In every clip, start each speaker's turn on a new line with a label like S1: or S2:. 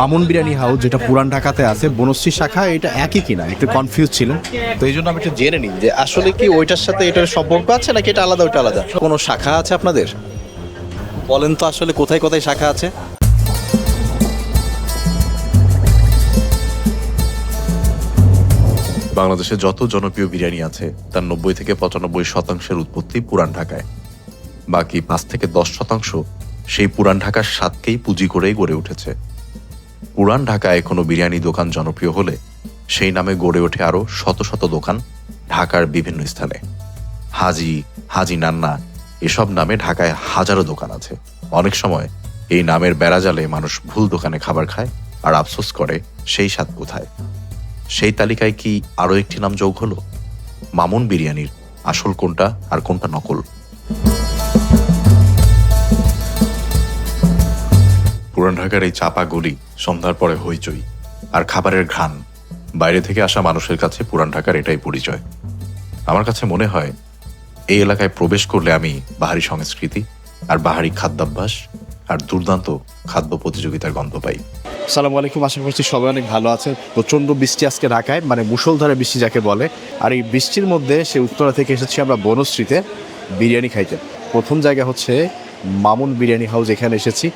S1: Mamun biryani house যেটা পুরান ঢাকাতে আছে বনশ্রী শাখা এটা একই কিনা? একটু কনফিউজ ছিল তো এই জন্য আমি একটু জেনে নিই যে আসলে কি ওইটার সাথে এটার সম্পর্ক আছে নাকি এটা আলাদা ওইটা আলাদা? কোনো শাখা আছে আপনাদের? বলেন তো আসলে কোথায় কোথায় শাখা আছে?
S2: বাংলাদেশে যত জনপ্রিয় বিরিয়ানি আছে তার নব্বই থেকে পঁচানব্বই শতাংশের উৎপত্তি পুরান ঢাকায়। বাকি পাঁচ থেকে দশ শতাংশ সেই পুরান ঢাকার স্বাদকেই পুঁজি করেই গড়ে উঠেছে। পুরান ঢাকায় কোনো বিরিয়ানি দোকান জনপ্রিয় হলে সেই নামে গড়ে ওঠে আরও শত শত দোকান ঢাকার বিভিন্ন স্থানে। হাজি হাজি নান্না এসব নামে ঢাকায় হাজারো দোকান আছে। অনেক সময় এই নামের বেড়াজালে মানুষ ভুল দোকানে খাবার খায় আর আফসোস করে সেই স্বাদ কোথায়। সেই তালিকায় কি আরও একটি নাম যোগ হলো? মামুন বিরিয়ানির আসল কোনটা আর কোনটা নকল? পুরান ঢাকার এই চাপা গলি সন্ধ্যার পরে হইচই আর খাবারের ঘ্রাণ। বাইরে থেকে আসা মানুষের কাছে পুরান ঢাকার এটাই পরিচয়। আমার কাছে মনে হয়, এই এলাকায় প্রবেশ করলে আমি বাহারি সংস্কৃতি আর বাহারি খাদ্যাভ্যাস আর দুর্দান্ত খাদ্য প্রতিযোগিতার গন্ধ পাই।
S1: সালাম আলাইকুম, আশা করছি সবাই অনেক ভালো আছে প্রচণ্ড বৃষ্টি আজকে ঢাকায় মানে মুষলধারে বৃষ্টি যাকে বলে। আর এই বৃষ্টির মধ্যে সে উত্তরা থেকে এসেছি আমরা বনশ্রীতে, বিরিয়ানি খাইতে। প্রথম জায়গা হচ্ছে মামুন বিরিয়ানি হাউস, এখানে এসেছি।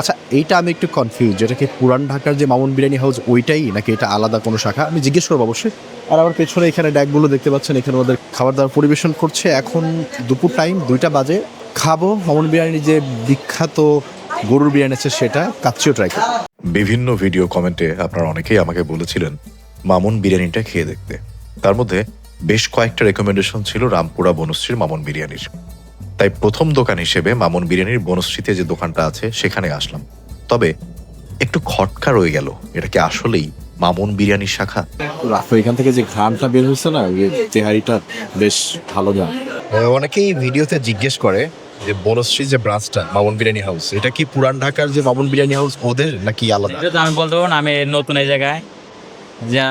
S1: আচ্ছা এইটা আমি একটু কনফিউজ যেটা কি পুরান ঢাকার যে মামুন বিরিয়ানি হাউস ওইটাই নাকি এটা আলাদা কোনো শাখা? আমি জিজ্ঞেস করব অবশ্যই। আর আমার পেছনে এখানে ড্যাকগুলো দেখতে পাচ্ছেন, এখানে ওদের খাবার দাবার পরিবেশন করছে। এখন দুপুর টাইম দুইটা বাজে। খাব, মামুন বিরিয়ানি যে বিখ্যাত গরুর বিরিয়ানি আছে সেটা, কাচ্চিও ট্রাই করব।
S2: বিভিন্ন ভিডিও কমেন্টে আপনারা অনেকেই আমাকে বলেছিলেন মামুন বিরিয়ানিটা খেয়ে দেখতে। তার মধ্যে বেশ কয়েকটা রেকমেন্ডেশন ছিল রামপুরা বনশ্রীর মামুন বিরিয়ানির। তাই প্রথম দোকান হিসেবে মামুন বিরিয়ানির বনশ্রীতে যে দোকানটা আছে সেখানে আসলাম। তবে একটু খটকা রয়ে গেল। এটা কি আসলেই মামুন বিরিয়ানির শাখা?
S1: রাফে এখান থেকে যে ঘ্রাণটা বের হয়েছে না ওই তেহারিটা বেশ ভালো গান অনেকেই ভিডিওতে জিজ্ঞেস করে যে বনশ্রী যে ব্রাঞ্চটা মামুন বিরিয়ানি হাউস এটা কি পুরান ঢাকার যে মামুন বিরিয়ানি হাউস ওদের নাকি আলাদা?
S3: আমি বলতে পারব না আমি নতুন এই জায়গায়। যা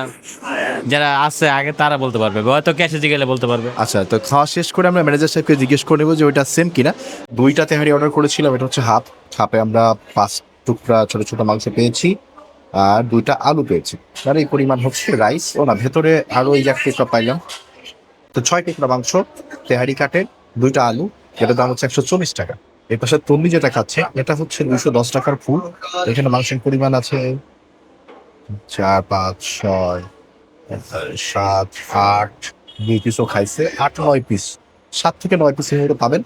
S3: যারা আছে, আগে তারা বলতে পারবে হয়তো ক্যাশে গেলে বলতে পারবে।
S1: আচ্ছা তো খাওয়া শেষ করে আমরা ম্যানেজার সাহেবকে জিজ্ঞেস করে নেব যে ওইটা সেম কিনা। দুইটা তেহারি অর্ডার করেছিলাম, এটা হচ্ছে হাফ হাফে আমরা পাঁচ টুকরা ছোট ছোট মাংস পেয়েছি, আর দুইটা আলু পেয়েছি। আর এই পরিমাণ হচ্ছে রাইস ও না, ভেতরে আরও এই এক টুকরা পাইলাম। তো ছয় টুকরা মাংস, তেহারি কাটে, দুইটা আলু যেটা দাম হচ্ছে একশো চল্লিশ টাকা। এর পাশে তুমি যেটা খাচ্ছে, এটা হচ্ছে দুইশো দশ টাকার ফুল। এখানে মাংসের পরিমাণ আছে চার, পাঁচ, ছয় সাত, আট, দুই পিসও খাইছে। আট, নয় পিস সাত থেকে নয় পিসের মতো পাবেন।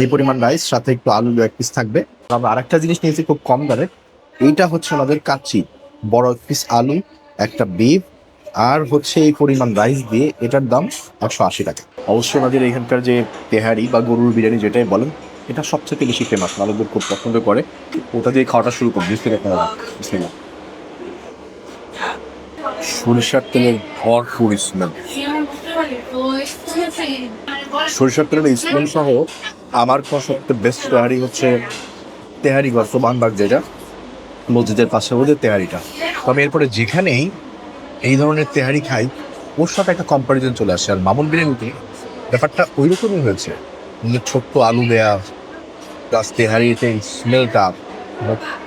S1: এই পরিমাণ রাইস সাথে একটু আলু এক পিস থাকবে। আমরা আরেকটা জিনিস নিয়েছি খুব কম দামে এইটা হচ্ছে আমাদের কাচ্চি। বড় এক পিস আলু, একটা বিফ আর হচ্ছে এই পরিমাণ রাইস দিয়ে এটার দাম একশো আশি টাকা। অবশ্যই আমাদের এখানকার যে তেহারি বা গরুর বিরিয়ানি যেটাই বলেন, এটা সবচেয়ে বেশি ফেমাস মানুষদের খুব পছন্দ করে। ওটা দিয়ে খাওয়াটা শুরু করব বুঝতে পারছি সরিষার তেলের ভরপুর স্মেল সরিষার তেলের স্মেল সহ আমার খাওয়া সবচেয়ে বেস্ট তেহারি হচ্ছে তেহারি ঘর, সোবানবাগ যেটা, মসজিদের পাশে ওদের তেহারিটা। তো আমি এরপরে যেখানেই এই ধরনের তেহারি খাই, ওর সাথে একটা কম্পারিজন চলে আসে। আর মামুন বিরিয়ানিতে ব্যাপারটা ওই রকমই হয়েছে। মানে ছোট্ট আলু দেয়া প্লাস তেহারিতে স্মেলটা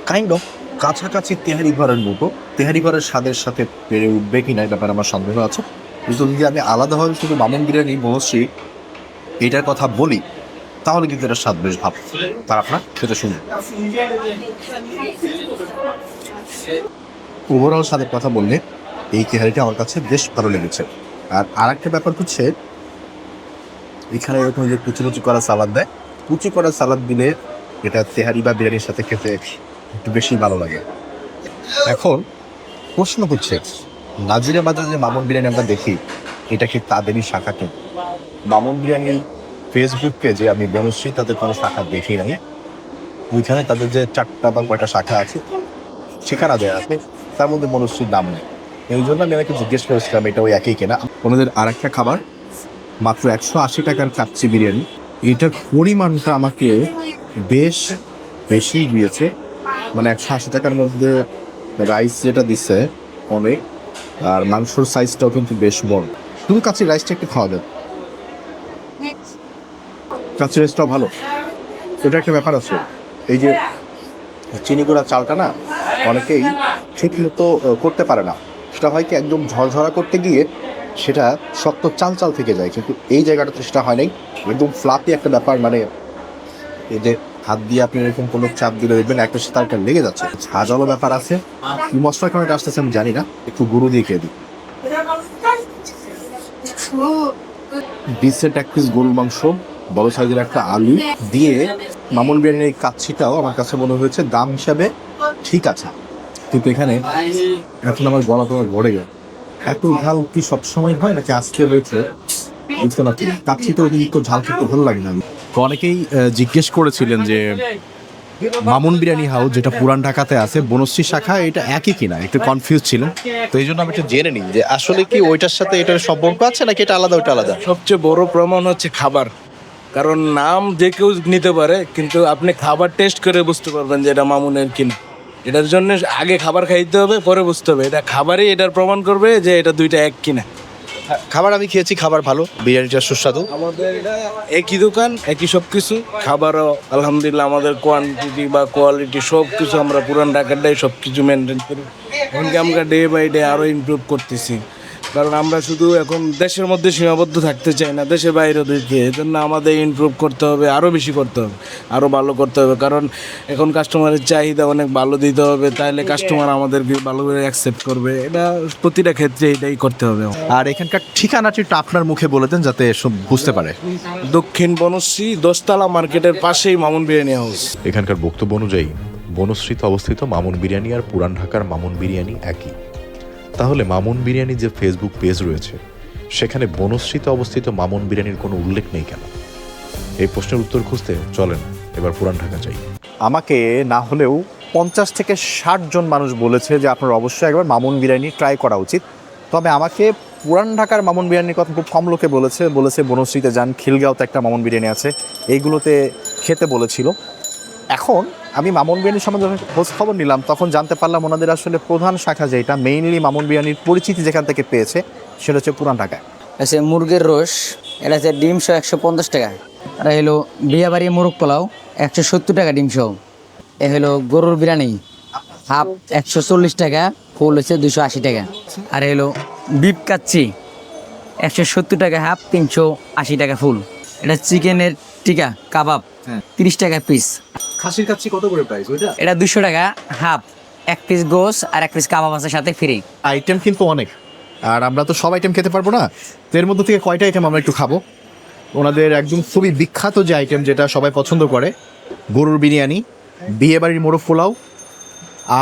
S1: কাইন্ড অফ কাছাকাছি তেহারি ঘরের মতো। তেহারি ঘরের স্বাদের সাথে পেরে উঠবে কি না ব্যাপারে আমার সন্দেহ আছে। যদি আমি আলাদাভাবে শুধু মামুন বিরিয়ানি মহর্ষি এটার কথা বলি, তাহলে কিন্তু এটা স্বাদ বেশ ভাব তার আপনার? সেটা শুনুন। ওভারঅল স্বাদের কথা বললে এই তেহারিটা আমার কাছে বেশ ভালো লেগেছে। আর আরেকটা ব্যাপার হচ্ছে, এখানে এরকম যে কুচি কুচি করা সালাদ দেয়, কুচি করা সালাদ দিলে এটা তেহারি বা বিরিয়ানির সাথে খেতে একটু বেশি ভালো লাগে। এখন প্রশ্ন হচ্ছে, নাজিরা যে মামুন বিরিয়ানি আমরা দেখি, এটা কি তাদেরই শাখা কি? মামুন বিরিয়ানির ফেসবুক পেজে আমি বনশ্রী তাদের কোনো শাখা দেখি নাই। ওইখানে তাদের যে চারটা বা কয়টা শাখা আছে ঠিকানা দেওয়া আছে, তার মধ্যে মনশ্রীর নাম নেই। এই জন্য আমি আমাকে জিজ্ঞেস করেছিলাম, এটা ওই একই কেনা? ওনাদের আর একটা খাবার, মাত্র একশো আশি টাকার কাচ্চি বিরিয়ানি। এটার পরিমাণটা আমাকে বেশ বেশি দিয়েছে। মানে একশো আশি টাকার মধ্যে রাইস যেটা দিচ্ছে অনেক, আর মাংসর সাইজটাও কিন্তু বেশ বড়। শুধু কাচ্চি রাইসটা একটু খাওয়া যাবে কাচ্চি রাইসটাও ভালো। এটা একটা ব্যাপার আছে। এই যে চিনি গুঁড়া চালটা না, অনেকেই ঠিক মতো করতে পারে না। সেটা হয় কি, একদম ঝরঝরা করতে গিয়ে সেটা শক্ত চাল চাল থেকে যায়। কিন্তু এই জায়গাটাতে সেটা হয় নাই। একদম ফ্লাপি একটা ব্যাপার মানে এই যে হাত দিয়ে আপনি এরকম কোনো চাপ দিলে দেখবেন একটা সাথে একটা লেগে যাচ্ছে। ঝাঁঝালো ব্যাপার আছে। কি মশলা কেমন আসতেছে আমি জানি না। একটু গুঁড়ো দিয়ে খেয়ে দিই। সেট এক পিস গরুর মাংস, বড় সাইজের একটা আলু দিয়ে মামুন বিরিয়ানির এই কাচ্ছিটাও আমার কাছে মনে হয়েছে দাম হিসাবে ঠিক আছে। কিন্তু এখানে এখন আমার গলা তোমার ভরে গেল। এত ঝাল কি সবসময় হয় নাকি আজকে রয়েছে বুঝতে না। কাচ্ছি তো ঝাল খেতে ভালো লাগে না। তো অনেকেই জিজ্ঞেস করেছিলেন যে মামুন বিরিয়ানি হাউস যেটা পুরান ঢাকাতে আছে, বনশ্রী শাখা, এটা একই কিনা? একটু কনফিউজ ছিলেন তো এই জন্য আমি একটু জেনে নিই যে আসলে কি ওইটার সাথে এটার সম্পর্ক আছে নাকি এটা আলাদা, ওইটা আলাদা?
S4: সবচেয়ে বড় প্রমাণ হচ্ছে খাবার। কারণ নাম যে কেউ নিতে পারে, কিন্তু আপনি খাবার টেস্ট করে বুঝতে পারবেন যে এটা মামুনের কিনা। এটার জন্য আগে খাবার খাইতে হবে, পরে বুঝতে হবে। এটা খাবারই এটার প্রমাণ করবে যে এটা দুইটা এক কিনা।
S1: খাবার আমি খেয়েছি, খাবার ভালো বিরিয়ানিটা সুস্বাদু।
S4: একই দোকান, একই সব কিছু খাবারও আলহামদুলিল্লাহ আমাদের কোয়ান্টিটি বা কোয়ালিটি সব কিছু আমরা পুরান ঢাকাটাই সব কিছু মেনটেন করি। এমনকি আমরা ডে বাই ডে আরও ইমপ্রুভ করতেছি। কারণ আমরা শুধু এখন দেশের মধ্যে সীমাবদ্ধ থাকতে চাই না দেশের বাইরে দিকে এই জন্য আমাদের ইমপ্রুভ করতে হবে আরও বেশি করতে হবে আরও ভালো করতে হবে। কারণ এখন কাস্টমারের চাহিদা অনেক ভালো দিতে হবে তাহলে কাস্টমার আমাদেরকে ভালো করে অ্যাকসেপ্ট করবে। এটা প্রতিটা ক্ষেত্রে এটাই করতে হবে।
S1: আর এখানকার ঠিকানাটি একটু আপনার মুখে বলে দেন যাতে সব বুঝতে পারে।
S4: দক্ষিণ বনশ্রী দশতলা মার্কেটের পাশেই মামুন বিরিয়ানি হাউস।
S2: এখানকার বক্তব্য অনুযায়ী বনশ্রীতে অবস্থিত মামুন বিরিয়ানি আর পুরান ঢাকার মামুন বিরিয়ানি একই। তাহলে মামুন বিরিয়ানির যে ফেসবুক পেজ রয়েছে, সেখানে বনশ্রীতে অবস্থিত মামুন বিরিয়ানির কোনো উল্লেখ নেই কেন? এই প্রশ্নের উত্তর খুঁজতে চলেন, এবার পুরান ঢাকা যাই।
S1: আমাকে না হলেও পঞ্চাশ থেকে ষাট জন মানুষ বলেছে যে আপনার অবশ্যই একবার মামুন বিরিয়ানি ট্রাই করা উচিত। তবে আমাকে পুরান ঢাকার মামুন বিরিয়ানির কথা খুব কম লোকে বলেছে বলেছে বনশ্রীতে যান, খিলগাঁওতে একটা মামুন বিরিয়ানি আছে, এইগুলোতে খেতে বলেছিল। এখন আমি মামুন বিরিয়ানির সম্বন্ধে যখন খোঁজ খবর নিলাম তখন জানতে পারলাম ওনাদের আসলে প্রধান শাখা যেটা মেইনলি মামুন বিরিয়ানির পরিচিতি যেখান থেকে পেয়েছে সেটা হচ্ছে পুরান ঢাকায়।
S5: আছে মুরগের রস এটা হচ্ছে ডিম সহ একশো পঞ্চাশ টাকা। আর হলো বিয়াবাড়ি মুরগ পোলাও একশো সত্তর টাকা ডিম সহ। এ হলো গরুর বিরিয়ানি হাফ একশো চল্লিশ টাকা ফুল হচ্ছে দুশো আশি টাকা। আর হলো বিপ কাচ্ছি একশো সত্তর টাকা হাফ তিনশো আশি টাকা ফুল। এটা চিকেনের টিকা কাবাব তিরিশ টাকা পিস।
S1: খাসির কাচ্ছি কত করে প্রাইস ওইটা?
S5: এটা দুশো টাকা হাফ এক পিস গোস আর এক পিস কাবাব আছে সাথে ফ্রি
S1: আইটেম কিন্তু অনেক। আর আমরা তো সব আইটেম খেতে পারব না। তো এর মধ্যে থেকে কয়টা আইটেম আমরা একটু খাব? ওনাদের একদম খুবই বিখ্যাত যে আইটেম যেটা সবাই পছন্দ করে গরুর বিরিয়ানি বিয়ে বাড়ির মোরগ পোলাও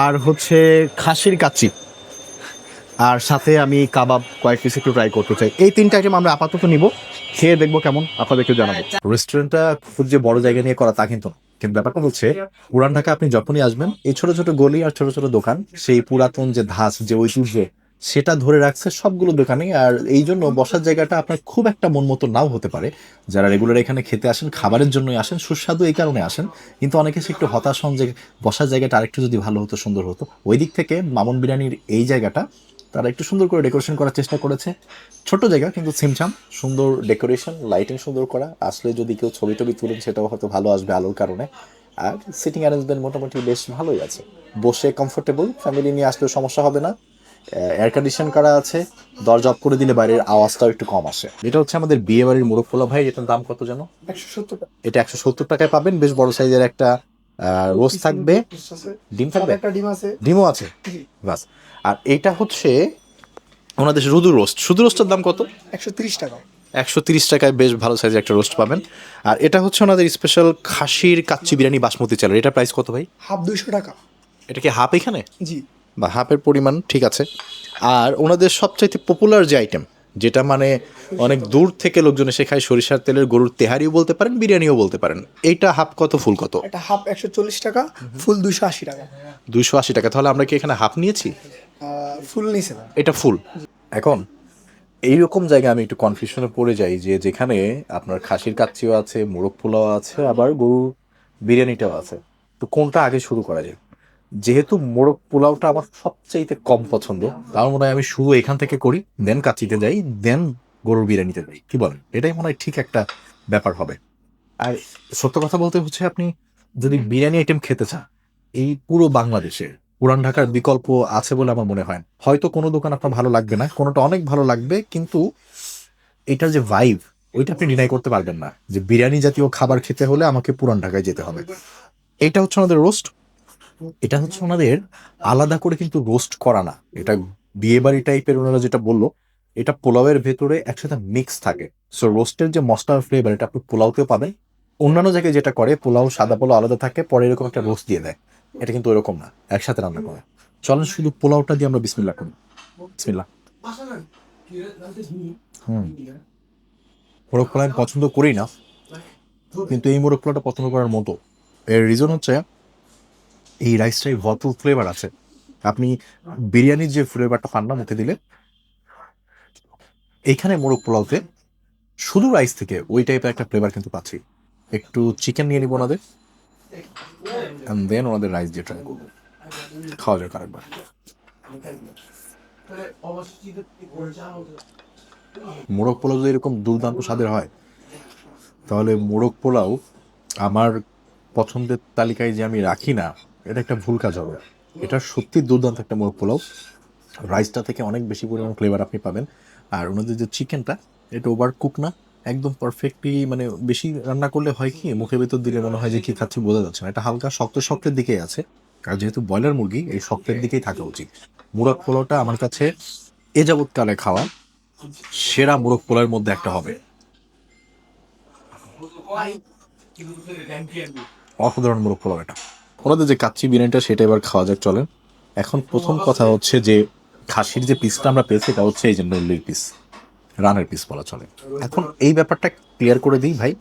S1: আর হচ্ছে খাসির কাচ্চি। আর সাথে আমি কাবাব কয়েক পিস একটু ট্রাই করতে চাই। এই তিনটা আইটেম আমরা আপাতত নিব। খেয়ে দেখব কেমন আপনাদেরকে জানাব। রেস্টুরেন্টটা খুব যে বড় জায়গা নিয়ে করা তা কিন্তু না। কিন্তু ব্যাপারটা হচ্ছে পুরান ঢাকা আপনি যখনই আসবেন এই ছোট ছোট গলি আর ছোট ছোট দোকান সেই পুরাতন যে ধাঁচ যে ঐতিহ্য সেটা ধরে রাখছে সবগুলো দোকানে আর এই জন্য বসার জায়গাটা আপনার খুব একটা মন মতো নাও হতে পারে। যারা রেগুলার এখানে খেতে আসেন খাবারের জন্যই আসেন সুস্বাদু এই কারণে আসেন। কিন্তু অনেকে সে একটু হতাশ হন যে বসার জায়গাটা আরেকটু যদি ভালো হতো সুন্দর হতো। ওই দিক থেকে মামুন বিরিয়ানির এই জায়গাটা তারা একটু সুন্দর করে ডেকোরেশন করার চেষ্টা করেছে। ছোট জায়গা কিন্তু সিমছাম। সুন্দর ডেকোরেশন লাইটিং সুন্দর করা। আসলে যদি কেউ ছবি টবি তুলেন সেটাও হয়তো ভালো আসবে আলোর কারণে। আর সিটিং অ্যারেঞ্জমেন্ট মোটামুটি বেশ ভালোই আছে। বসে কমফোর্টেবল ফ্যামিলি নিয়ে আসলেও সমস্যা হবে না। এয়ার কন্ডিশন করা আছে। দরজা অফ করে দিলে বাইরের আওয়াজটাও একটু কম আসে। এটা হচ্ছে আমাদের বিয়ে বাড়ির মোরগ ভাই এটার দাম কত যেন এটা একশো সত্তর টাকায় পাবেন। বেশ বড় সাইজের একটা রোজ থাকবে। ডিম থাকবে? একটা ডিমও আছে? বাস। আর এটা হচ্ছে ওনাদের শুধু রোস্ট। শুধু রোস্টের দাম কত?
S6: একশো তিরিশ টাকা।
S1: একশো তিরিশ টাকায় বেশ ভালো সাইজের একটা রোস্ট পাবেন। আর এটা হচ্ছে ওনাদের স্পেশাল খাসির কাচ্চি বিরিয়ানি বাসমতি চালের। এটা প্রাইস কত ভাই?
S6: হাফ দুইশো টাকা।
S1: এটা কি হাফ এখানে?
S6: জি।
S1: বা হাফের পরিমাণ ঠিক আছে। আর ওনাদের সবচাইতে পপুলার যে আইটেম যেটা মানে অনেক দূর থেকে লোকজন এসে খায় সরিষার তেলের গরুর তেহারিও বলতে পারেন বিরিয়ানিও বলতে পারেন। এইটা হাফ কত ফুল কত?
S6: এটা হাফ একশো চল্লিশ টাকা ফুল দুইশো আশি টাকা।
S1: দুইশো আশি টাকা। তাহলে আমরা কি এখানে হাফ নিয়েছি?
S6: ফুল নিছে না
S1: এটা ফুল। এখন এইরকম জায়গায় আমি একটু কনফিউশনে পড়ে যাই যে যেখানে আপনার খাসির কাচ্চিও আছে মোরগ পোলাও আছে আবার গরুর বিরিয়ানিটাও আছে। তো কোনটা আগে শুরু করা যায়? যেহেতু মোরগ পোলাওটা আমার সবচাইতে কম পছন্দ, তার মনে হয় আমি শুরু এখান থেকে করি দেন কাচ্চিতে যাই দেন গরুর বিরিয়ানিতে যাই। কি বলেন? এটাই মনে হয় ঠিক একটা ব্যাপার হবে। আর সত্য কথা বলতে হচ্ছে আপনি যদি বিরিয়ানি আইটেম খেতে চান, এই পুরো বাংলাদেশে পুরান ঢাকার বিকল্প আছে বলে আমার মনে হয় হয়তো কোনো দোকান আপনার ভালো লাগবে না, কোনোটা অনেক ভালো লাগবে, কিন্তু এটার যে ভাইব ওইটা আপনি ডিনাই করতে পারবেন না। যে বিরিয়ানি জাতীয় খাবার খেতে হলে আমাকে পুরান ঢাকায় যেতে হবে। এটা হচ্ছে আমাদের রোস্ট এটা হচ্ছে ওনাদের আলাদা করে কিন্তু রোস্ট করা না। এটা বিয়ে বাড়ি টাইপের ওনারা যেটা বলল এটা পোলাওয়ের ভেতরে একসাথে মিক্স থাকে। সো রোস্টের যে মশলার ফ্লেভার এটা আপনি পোলাওতেও পাবেন। অন্যান্য জায়গায় যেটা করে পোলাও সাদা পোলাও আলাদা থাকে পরে এরকম একটা রোস্ট দিয়ে দেয়। এটা কিন্তু এরকম না একসাথে রান্না করে। চলেন শুধু পোলাওটা দিয়ে আমরা বিসমিল্লা করি। বিসমিল্লা হুম। মোরগ পোলাও আমি পছন্দ করি না কিন্তু এই মোরগ পোলাওটা পছন্দ করার মতো। এর রিজন হচ্ছে এই রাইসটাই ভরপুর ফ্লেভার আছে। আপনি বিরিয়ানির যে ফ্লেভারটা পান না মুখে দিলে এইখানে মোরগ পোলাওতে শুধু রাইস থেকে ওই টাইপের একটা ফ্লেভার কিন্তু পাচ্ছি। একটু চিকেন নিয়ে নিব ওনাদের অ্যান্ড দেন ওনাদের রাইস দিয়ে ট্রাই করব। খাওয়া যাক আরেকবার। মোরগ পোলাও যদি এরকম দুর্দান্ত স্বাদের হয়, তাহলে মোরগ পোলাও আমার পছন্দের তালিকায় যে আমি রাখি না এটা একটা ভুল কাজ হবে। এটা সত্যি দুর্দান্ত একটা মোরগ পোলাও। রাইসটা থেকে অনেক বেশি পরিমাণ ফ্লেভার আপনি পাবেন। আর ওনাদের যে চিকেনটা এটা ওভার কুক না। একদম পারফেক্টলি মানে বেশি রান্না করলে হয় কি মুখে ভেতর দিলে মনে হয় যে কি খাচ্ছি বোঝা যাচ্ছে না। এটা হালকা শক্ত শক্তের দিকেই আছে। আর যেহেতু ব্রয়লার মুরগি, এই শক্তের দিকেই থাকা উচিত। মোরগ পোলাওটা আমার কাছে এ যাবৎকালে খাওয়া সেরা মোরগ পোলাওয়ের মধ্যে একটা হবে। অসাধারণ মোরগ পোলাও এটা। ওনাদের যে কাচ্চি বিরিয়ানিটা সেটা এবার খাওয়া যাক চলেন। এখন প্রথম কথা হচ্ছে যে খাসির যে পিসটা আমরা পেয়েছি এটা হচ্ছে এই যে নল্লির পিস রানের পিস বলা চলে। এখন এই ব্যাপারটা ক্লিয়ার করে দিই ভাই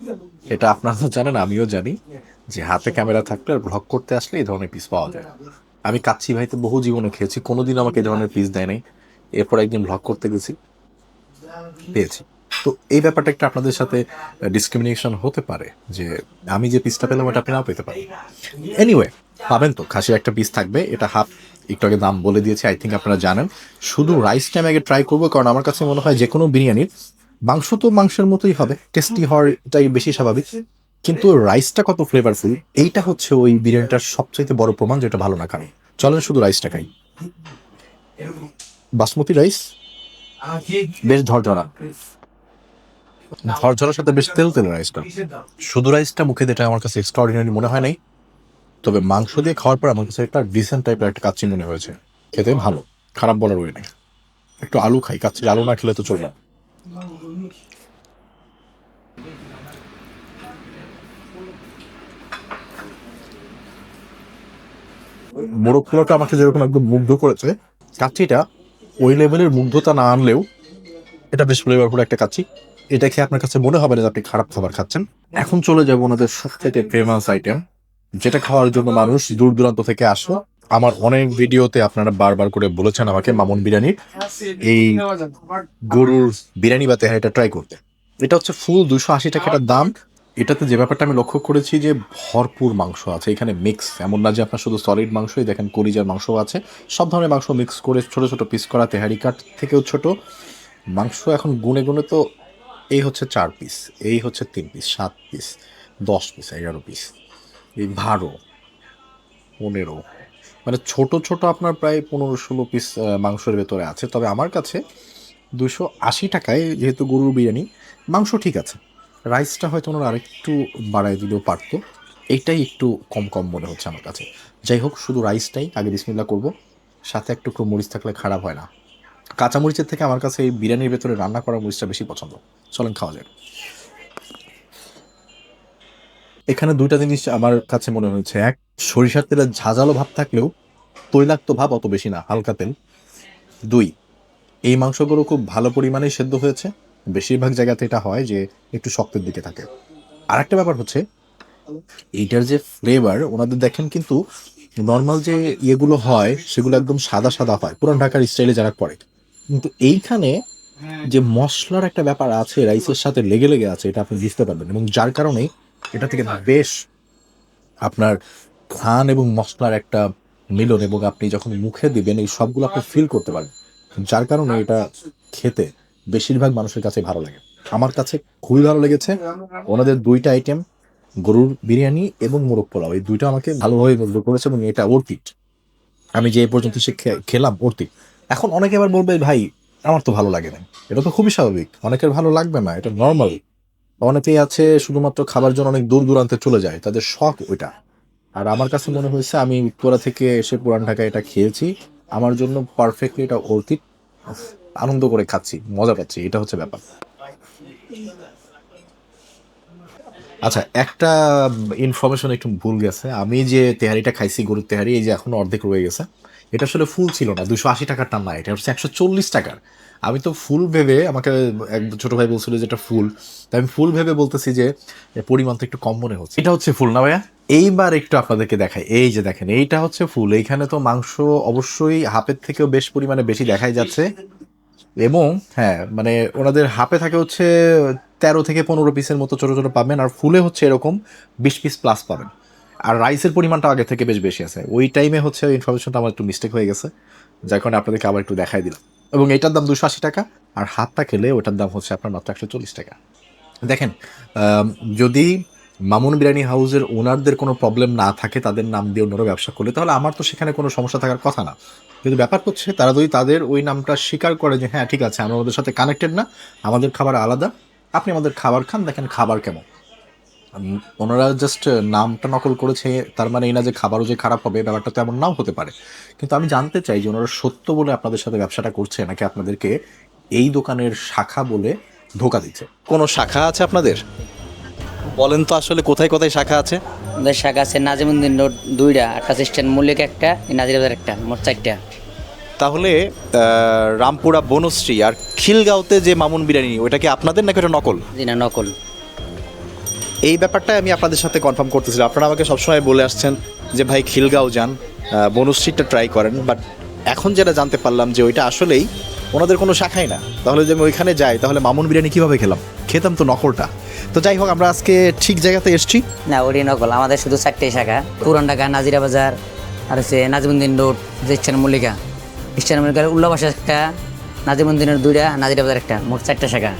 S1: এটা আপনারা তো জানেন আমিও জানি যে হাতে ক্যামেরা থাকলে আর ব্লগ করতে আসলে এই ধরনের পিস পাওয়া যায় আমি কাচ্চি ভাইতে বহু জীবনে খেয়েছি কোনোদিন আমাকে এই ধরনের পিস দেয় নাই। এরপর একদিন ব্লগ করতে গেছি পেয়েছি। তো এই ব্যাপারটা একটা আপনাদের সাথে ডিসক্রিমিনেশন হতে পারে যে আমি যে পিসটা পেলাম, ওটা আপনি নাও পেতে পারেন। এনিওয়ে পাবেন তো। খাসির একটা পিস থাকবে। এটা হাফ একটু আগে দাম বলে দিয়েছি আই থিঙ্ক আপনারা জানেন। শুধু রাইসটা আমি আগে ট্রাই করব, কারণ আমার কাছে মনে হয় যে কোনো বিরিয়ানির, মাংস তো মাংসের মতোই হবে। টেস্টি হওয়াটাই বেশি স্বাভাবিক। কিন্তু রাইসটা কত ফ্লেভারফুল এইটা হচ্ছে ওই বিরিয়ানিটার সবচাইতে বড় প্রমাণ, যেটা ভালো না খাই চলেন শুধু রাইসটা খাই। বাসমতি রাইস বেশ ঝরঝরা। ঝরঝরার সাথে বেশ তেল তেল রাইসটা শুধু রাইসটা মুখে যেটা আমার কাছে এক্সট্রাঅর্ডিনারি মনে হয় নাই। তবে মাংস দিয়ে খাওয়ার পর আমার কাছে একটা ডিসেন্ট টাইপের একটা কাচ্চি মনে হয়েছে। খেতে ভালো, খারাপ বলার ওই একটু আলু খাই আলু না খেলে তো চলবে মোরগ আমাকে যেরকম একদম মুগ্ধ করেছে, কাচ্চিটা ওই লেভেলের মুগ্ধতা না আনলেও এটা বেশ ফ্লেভারফুল একটা কাচ্চি। এটা খেয়ে আপনার কাছে মনে হবে না আপনি খারাপ খাবার খাচ্ছেন। এখন চলে যাব ওনাদের সবথেকে ফেমাস আইটেম যেটা খাওয়ার জন্য মানুষ দূর দূরান্ত থেকে আসো আমার অনেক ভিডিওতে আপনারা বারবার করে বলেছেন আমাকে, মামুন বিরিয়ানি, এই গরুর বিরিয়ানি বা তেহারিটা ট্রাই করতে। এটা হচ্ছে ফুল দুশো আশি টাকা একটা দাম। এটাতে যে ব্যাপারটা আমি লক্ষ্য করেছি যে ভরপুর মাংস আছে, এখানে মিক্স এমন না যে আপনার শুধু সলিড মাংসই, দেখেন কলিজার মাংস আছে। সব ধরনের মাংস মিক্স করে ছোট ছোট পিস করা, তেহারি কাট থেকেও ছোট। মাংস এখন গুনে গুনে তো এই হচ্ছে চার পিস এই হচ্ছে তিন পিস সাত পিস দশ পিস এগারো পিস এই বারো, পনেরো মানে ছোট ছোট আপনার প্রায় পনেরো ষোলো পিস মাংসের ভেতরে আছে। তবে আমার কাছে দুশো আশি টাকায়, যেহেতু গরুর বিরিয়ানি, মাংস ঠিক আছে। রাইসটা হয়তো ওনারা আরেকটু বাড়ায় দিলেও পারতো। এইটাই একটু কম কম মনে হচ্ছে আমার কাছে। যাই হোক, শুধু রাইসটাই আগে বিসমিল্লা করব। সাথে একটু একটু মরিচ থাকলে খারাপ হয় না। কাঁচামরিচের থেকে আমার কাছে এই বিরিয়ানির ভেতরে রান্না করা মরিচটা বেশি পছন্দ। চলেন খাওয়া যাক। এখানে দুইটা জিনিস আমার কাছে মনে হয়েছে। এক, সরিষার তেলের ঝাঁঝালো ভাব থাকলেও তৈলাক্ত ভাব অত বেশি না, হালকা তেল। দুই, এই মাংসগুলো খুব ভালো পরিমাণে সেদ্ধ হয়েছে। বেশিরভাগ জায়গাতে এটা হয় যে একটু শক্তের দিকে থাকে। আর একটা ব্যাপার হচ্ছে, এইটার যে ফ্লেভার ওনাদের দেখেন কিন্তু নর্মাল যে ইয়েগুলো হয়, সেগুলো একদম সাদা সাদা হয়। পুরান ঢাকার স্টাইলে যারা করে। কিন্তু এইখানে যে মশলার একটা ব্যাপার আছে রাইসের সাথে লেগে লেগে আছে এটা আপনি বুঝতে পারবেন। এবং যার কারণে এটা থেকে বেশ আপনার ঘ্রাণ এবং মশলার একটা মিলন এবং আপনি যখন মুখে দিবেন এই সবগুলো আপনি ফিল করতে পারবেন। যার কারণে এটা খেতে বেশিরভাগ মানুষের কাছে ভালো লাগে। আমার কাছে খুবই ভালো লেগেছে। ওনাদের দুইটা আইটেম গরুর বিরিয়ানি এবং মোরগ পোলাও। এই দুইটা আমাকে ভালোভাবে মুগ্ধ করেছে এবং এটা ওর আমি যে পর্যন্ত সে খেলাম ভর্তি এখন অনেকে আবার বলবে ভাই আমার তো ভালো লাগে না। এটা তো খুবই স্বাভাবিক। অনেকের ভালো লাগবে না, এটা নর্মাল অনেকেই আছে শুধুমাত্র খাবার জন্য অনেক দূর দূরান্তে চলে যায়, তাদের শখ ওইটা। আর আমার কাছে মনে হয়েছে আমি উত্তরা থেকে এসে পুরান ঢাকায় এটা খেয়েছি, আমার জন্য পারফেক্টলি এটা অর্থিত আনন্দ করে খাচ্ছি, মজা পাচ্ছি, এটা হচ্ছে ব্যাপার। আচ্ছা একটা ইনফরমেশন একটু ভুল গেছে। আমি যে তেহারিটা খাইছি, গরুর তেহারি, এই যে এখন অর্ধেক রয়ে গেছে। এটা আসলে ফুল ছিল না দুশো আশি টাকার টান না এটা হচ্ছে একশো চল্লিশ টাকার। আমি তো ফুল ভেবে আমাকে এক ছোট ভাই বলছিল যে এটা ফুল তাই আমি ফুল ভেবে বলতেছি যে পরিমাণ তো একটু কম মনে হচ্ছে। এটা হচ্ছে ফুল না ভাইয়া? এইবার একটু আপনাদেরকে দেখাই এই যে দেখেন এইটা হচ্ছে ফুল এইখানে তো মাংস অবশ্যই হাফের থেকেও বেশ পরিমাণে বেশি দেখাই যাচ্ছে। এবং হ্যাঁ মানে ওনাদের হাফে থাকে হচ্ছে তেরো থেকে পনেরো পিসের মতো ছোটো ছোটো পাবেন আর ফুলে হচ্ছে এরকম বিশ পিস প্লাস পাবেন। আর রাইসের পরিমাণটা আগে থেকে বেশ বেশি আছে। ওই টাইমে হচ্ছে ইনফরমেশনটা আমার একটু মিস্টেক হয়ে গেছে। যার কারণে আপনাদেরকে আবার একটু দেখাই দিলাম। এবং এটার দাম দুশো আশি টাকা, আর হাতটা খেলে ওটার দাম হচ্ছে আপনার মাত্র একশো চল্লিশ টাকা। দেখেন যদি মামুন বিরিয়ানি হাউসের ওনারদের কোনো প্রবলেম না থাকে, তাদের নাম দিয়ে অন্যরা ব্যবসা করলে, তাহলে আমার তো সেখানে কোনো সমস্যা থাকার কথা না। কিন্তু ব্যাপার হচ্ছে, তারা যদি তাদের ওই নামটা স্বীকার করে যে হ্যাঁ ঠিক আছে, আমরা ওদের সাথে কানেক্টেড না, আমাদের খাবার আলাদা, আপনি আমাদের খাবার খান, দেখেন খাবার কেমন। ওনারা জাস্ট নামটা নকল করেছে তার মানে এই না যে খাবারও যে খারাপ হবে ব্যাপারটা তো এমন নাও হতে পারে। কিন্তু আমি জানতে চাই যে ওনারা সত্য বলে আপনাদের সাথে ব্যবসাটা করছে নাকি আপনাদেরকে এই দোকানের শাখা বলে ধোকা দিচ্ছে?
S7: কোনো শাখা আছে আপনাদের? বলেন তো আসলে কোথায় কোথায় শাখা আছে?
S5: আমাদের শাখা আছে নাজিমুদ্দিন রোড দুইটা আকাশ স্ট্যান্ড মল্লিক একটা নাজিরাবাজার একটা মোট চারটা।
S7: তাহলে রামপুরা বনশ্রী আর খিলগাঁওতে যে মামুন বিরিয়ানি ওটা কি আপনাদের নাকি ওটা নকল?
S5: জি না নকল।
S7: এই ব্যাপারটা আমি আপনাদের সাথে কনফার্ম করতেছিলাম। আপনারা আমাকে সবসময় বলে আসছেন যে, ভাই, খিলগাঁও যান। বনশ্রীটা ট্রাই করেন বাট এখন যেটা জানতে পারলাম যে, ওইটা আসলেই ওনাদের কোনো শাখাই না। তাহলে যদি আমি ওইখানে যাই, তাহলে মামুন বিরিয়ানি কীভাবে খেলাম? খেতাম তো নকলটা। তো যাই হোক, আমরা আজকে ঠিক জায়গাতে এসেছি।
S5: না, ওটি নকল। আমাদের শুধু চারটে শাখা। পুরান ঢাকা, নাজিরা বাজার, আর হচ্ছে নাজিমুদ্দিন রোড, যে স্ট্যান্ড মল্লিকা। স্ট্যান্ড মল্লিকার উল্লাবাসা একটা, নাজিমুদ্দিনের দুইটা নাজিরা বাজার একটা। মোট চারটা শাখা।